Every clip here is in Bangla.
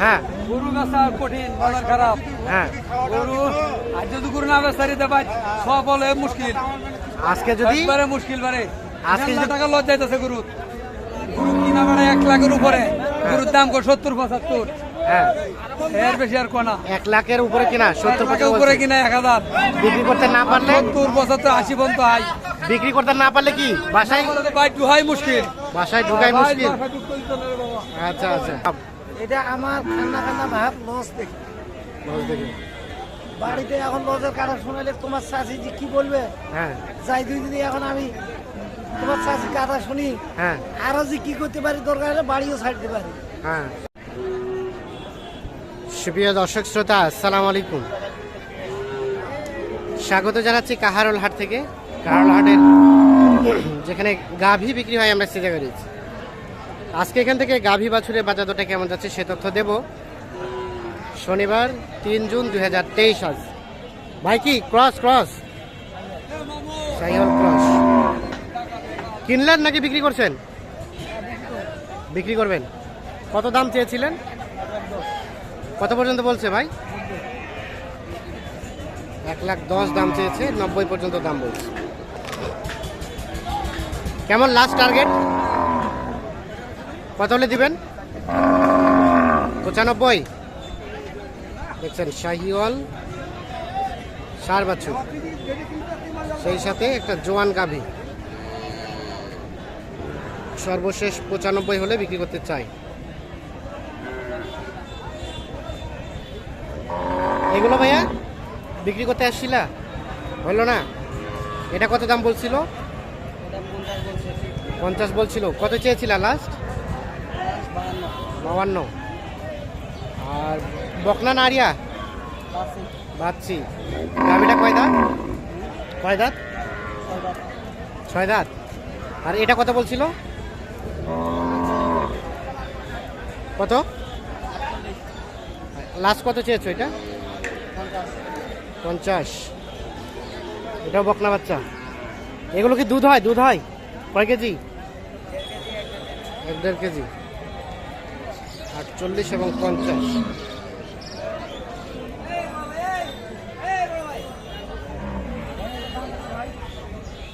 হ্যাঁ। গরু বেচা কঠিন খারাপ। হ্যাঁ। গরু আর যদি গরু না দিতে পাই সব হলে মুশকিল। আজকে যদি একবারে মুশকিল বারে। আজকে টাকা লজ যাইতেছে গরু গরু কিনা এক লাখের উপরে। গরুর দাম কো সত্তর পঁচাত্তর। হ্যাঁ। এর বেশি আর কোনা এক লাখের উপরে কিনা সত্তর লাখের উপরে কিনা এক হাজার। বিক্রি করতে না পারলে সত্তর পঁচাত্তর আশি পর্যন্ত হাই। বিক্রি করতে না পারলে কি? বাসায় মুশকিল। বাসায় ঢুকাই মুশকিল। বাসায় হবে বাবা। আচ্ছা আচ্ছা। এটা আমার কান্না কান্না ভাব লস দেখি। লস দেখি। বাড়িতে এখন লসের কাটা শোনালে তোমার চাষি যে কি বলবে? হ্যাঁ। যাই দুই দিন এখন আমি তোমার চাষি কাটা শুনি। হ্যাঁ। আরও যে কি করতে পারি দরকার হলে বাড়িও ছাড়তে পারি। হ্যাঁ। সুপ্রিয় দর্শক শ্রোতা আসসালামু আলাইকুম। স্বাগত জানাচ্ছি কাহারোল হাট থেকে। কাহারোল হাটের যেখানে গাভী বিক্রি হয় আমরা সে জায়গায় রয়েছি আজকে এখান থেকে গাভী বাছুরের বাজার দরটা কেমন যাচ্ছে সে তথ্য দেব। শনিবার, তিন জুন দুই হাজার তেইশ আজ। ভাই কি, ক্রস ক্রস? ক্রস। কিনলেন নাকি বিক্রি করছেন? বিক্রি করবেন। কত দাম চেয়েছিলেন? কত পর্যন্ত বলছে ভাই? এক লাখ দশ দাম চেয়েছে, নব্বই পর্যন্ত দাম বলছে। কেমন লাস্ট টার্গেট কত হলে দিবেন? পঁচানব্বই। দেখছেন, শাহিওয়াল সার বাছুর সেই সাথে একটা জোয়ান গাভী। সর্বশেষ পঁচানব্বই হলে বিক্রি করতে চাই। এগুলো ভাইয়া, বিক্রি করতে আসছিলা? হলো না? এটা কত দাম বলছিল? পঞ্চাশ বলছিল। কত চেয়েছিলা লাস্ট বাউান্ন। আর বকনা না আরিয়া বাচ্ছি গাভিটা কয় দাঁত? কয় দাঁত? ছয় দাঁত। আর এটা কত বলছিল? কত? লাস্ট কত চেয়েছো এটা? পঞ্চাশ। এটাও বকনা বাচ্চা। এগুলো কি দুধ হয়? দুধ হয়? কয় কেজি? এক দেড় কেজি। আটচল্লিশ এবং পঞ্চাশ।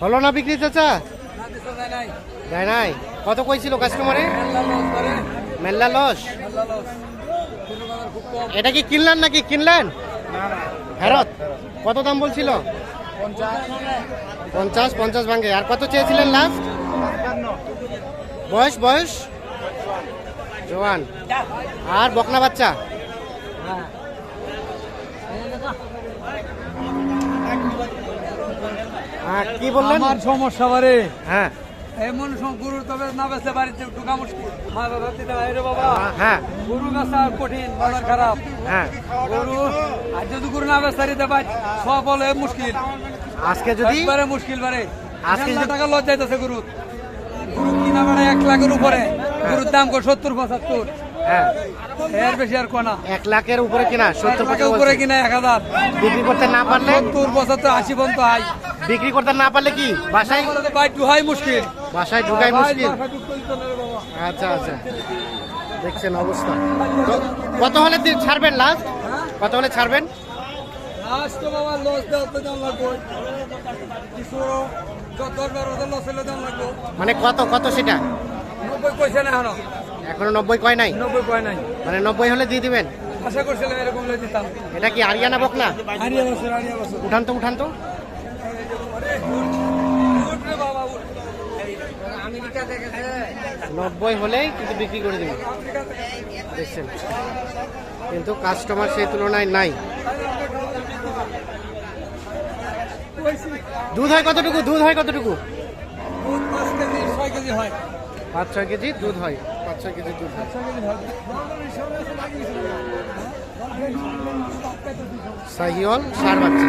হলো না বিক্রি চাচা। দেয় নাই। কত কইছিল কাস্টমারে মেল্লা লস। এটা কি কিনলেন নাকি কিনলেন? ফেরত। কত দাম বলছিল? পঞ্চাশ পঞ্চাশ ভাঙ্গে আর কত চেয়েছিলেন লাস্ট বয়স বয়স? জোয়ান। আর বকনা বাচ্চা? হ্যাঁ কি বললেন? আমার সমস্যা বারে হ্যাঁ। এমন সব গরু তবে না বেচলে বাড়িতে ঢুকা মুশকিল মা বাবা দিতে হয় বাবা। হ্যাঁ গরু বেচা কঠিন বাজার খারাপ। হ্যাঁ। গরু আর যদি গরু না বেচা দিতে পাই সব হলে মুশকিল। আজকে যদি একবারে মুশকিল বারে আজকে টাকা লজ যাইতেছে গরু গরু কিনা বাড়ে এক লাখের উপরে। গরুর দাম কো সত্তর পঁচাত্তর। হ্যাঁ। এর বেশি আর কোনা এক লাখের উপরে কিনা? সত্তর টাকা উপরে কিনা এক হাজার। বিক্রি করতে না পারলে? সত্তর পঁচাত্তর আশি পর্যন্ত হাই। বিক্রি করতে না পারলে কি? বাসায়? ভাই ডুহাই মুশকিল। বাসায় ঢুকাই মুশকিল। আচ্ছা আচ্ছা। দেখছেন অবস্থা। কত হলে ছাড়বেন লাস্ট কত হলে ছাড়বেন? লাস্ট তো বাবা লস দেওয়া তো দেওয়া কিছু মানে কত কত সেটা? নব্বই পয়সা না এখনও? এখনও নব্বই কয় নাই? নব্বই পয় নাই। মানে নব্বই হলে দিয়ে দিবেন? আশা করছিলাম এরকম হলে দিতাম। এটা কি আরিয়ানা বক না বছর হারিয়ে বছর। উঠান তো উঠান তো। নব্বই হলেই কিন্তু বিক্রি করে দিবেন। দেখছেন? কিন্তু কাস্টমার সেই তুলনায় নাই। দুধ হয় কতটুকু? দুধ হয় কতটুকু? দুধ পাঁচ কেজি ছয় কেজি হয়। পাঁচ ছয় কেজি দুধ হয়। পাঁচ ছয় কেজি দুধ হয়। সাহিওয়াল সার বাচ্চা।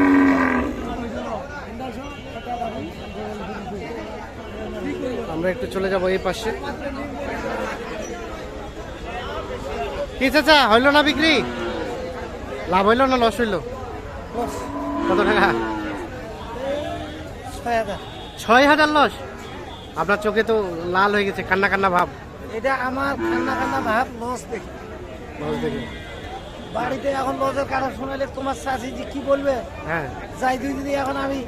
আমরা একটু চলে যাব এই পাশে। কি চাচা হইল না বিক্রি? লাভ হইল না লস হইল? কত টাকা? ছয় হাজার। ছয় হাজার লস? আপনার চোখে তো লাল হয়ে গেছে কান্না কান্না ভাব। এটা আমার কান্না কান্না ভাব লস দেখি। লস দেখে। বাড়িতে এখন লজের কাটা শোনালে তোমার চাষি যে কি বলবে? হ্যাঁ। যাই তুই যদি এখন আমি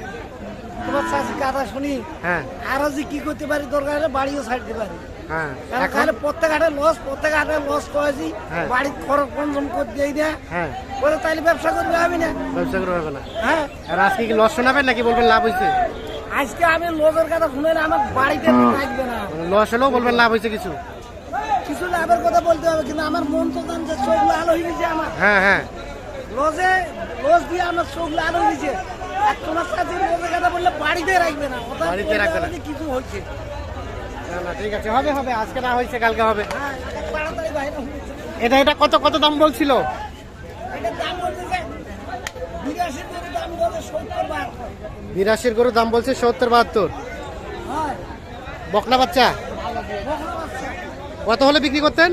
তোমার চাষি কাটা শুনি। হ্যাঁ। আরও যে কি করতে পারি দরকার হলে বাড়িও ছাড়তে পারি। হ্যাঁ। তাহলে প্রত্যেক হাটে লস প্রত্যেক হাটে লস করেছি হ্যাঁ। বাড়ির খরচ কনজম করে দিয়ে দেয় হ্যাঁ। বলে তাহলে ব্যবসা করবে আমি না। ব্যবসা করতে না। হ্যাঁ। আর আজকে কি লস শোনাবেন নাকি? বলবেন লাভ হয়েছে আজকে আমি লজের কথা শুনেলে আমার বাড়িতে থাকবে না। লস হলেও বলবেন লাভ হয়েছে কিছু। কিছু লাভের কথা বলতে হবে কিন্তু আমার মন তো যে চোখ লাল হয়ে গেছে আমার। হ্যাঁ হ্যাঁ। লজে লজ দিয়ে আমার চোখ লাল হয়ে গেছে। আর তোমার সাথে লজের কথা বললে বাড়িতে রাখবে না। বাড়িতে রাখবে না। কিছু হচ্ছে না না ঠিক আছে হবে হবে আজকে না হয়েছে কালকে হবে। হ্যাঁ এটা তাড়াতাড়ি বাইরে এটা এটা কত কত দাম বলছিল? দাম বিরাশি দাম বলে সত্তর বার। বিরাশির গরুর দাম বলছে সত্তর, বাহাত্তর। বকনা বাচ্চা? কত হলে বিক্রি করতেন?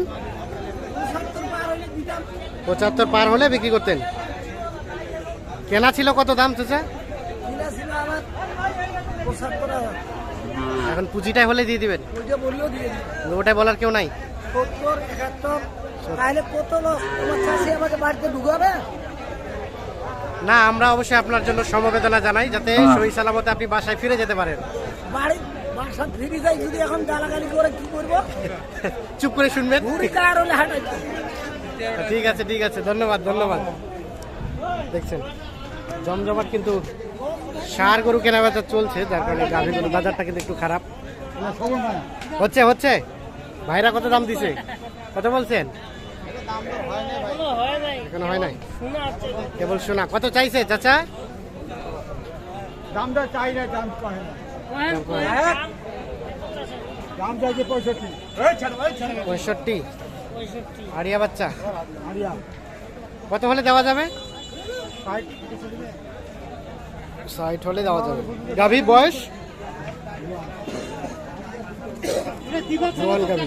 পঁচাত্তর পার হলে বিক্রি করতেন। কেনা ছিল কত দাম চাচা? এখন পুঁজিটাই হলে দিয়ে দিবেন। ওটাই বলার কেউ নাই। সত্তর, একাত্তর, তাহলে কত লোক ঢুকাবে? না আমরা অবশ্যই আপনার জন্য সমবেদনা জানাই যাতে সহি সালামতে আপনি বাসায় ফিরে যেতে পারেন। বাড়ি বাসা ফিরি যাই যদি এখন গালাগালি করে কি করব? চুপ করে শুনবেন। ঠিক আছে ঠিক আছে ধন্যবাদ ধন্যবাদ। দেখছেন জমজমাট কিন্তু সার গরু কেনা বেচা চলছে যার কারণে গাভী গরু বাজারটা কিন্তু একটু খারাপ। হচ্ছে হচ্ছে। ভাইরা কত দাম দিছে? কত বলছেন? এখনও হয় নাই? কেবল শোনা। কত চাইছে চাচা? দামটা চাই না দাম কয় না। দাম চাইছে পঁয়ষট্টি। পঁয়ষট্টি। আড়িয়া বাচ্চা? কত হলে দেওয়া যাবে? ষাট। হলে দেওয়া যাবে। গাভী বয়স? জোয়ান গাভী।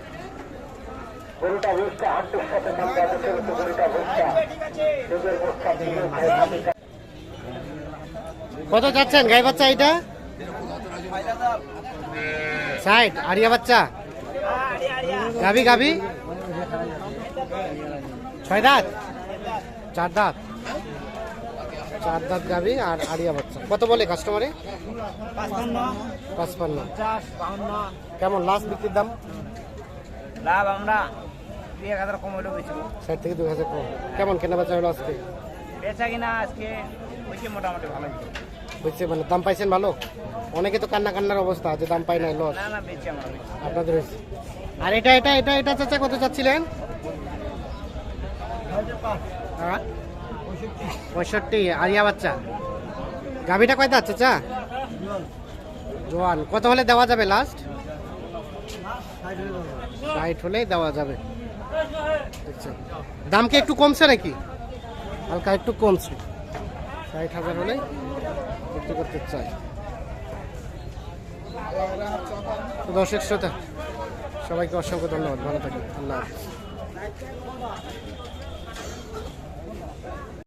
কত যাচ্ছেন গাই বাচ্চা এটা? ষাট। আরিয়া বাচ্চা? গাভী গাভী? ছয় দাঁত? চার দাঁত। চার দাঁত গাভী আর আরিয়া বাচ্চা। কত বলে কাস্টমারে পাঁচপান্ন। কেমন? লাস্ট বিক্রির দাম? লাভ আমরা দুই এক হাজার কম হলেও বেচবো। ষাট থেকে দু হাজার কম। কেমন কেনা বেচা হলো আজকে? বেচা কিনা আজকে হয়েছে মোটামুটি ভালো বুঝছে মানে দাম পাইছেন ভালো? অনেকে তো কান্না কান্নার অবস্থা যে দাম পাই নাই লস না না আমরা আপনাদের হয়েছে? আর এটা এটা এটা এটা চাচা কত চাচ্ছিলেন? হ্যাঁ? পঁয়ষট্টি। আরিয়া বাচ্চা। গাভিটা কয় দাঁত চাচা? জোয়ান। কত হলে দেওয়া যাবে লাস্ট ষাট হলেই দেওয়া যাবে। দাম কি একটু কমছে নাকি? হালকা একটু কমছে। ষাট হাজার হলে বিক্রি করতে চাই। দর্শক শ্রোতা, সবাইকে অসংখ্য ধন্যবাদ। ভালো থাকবেন। আল্লাহ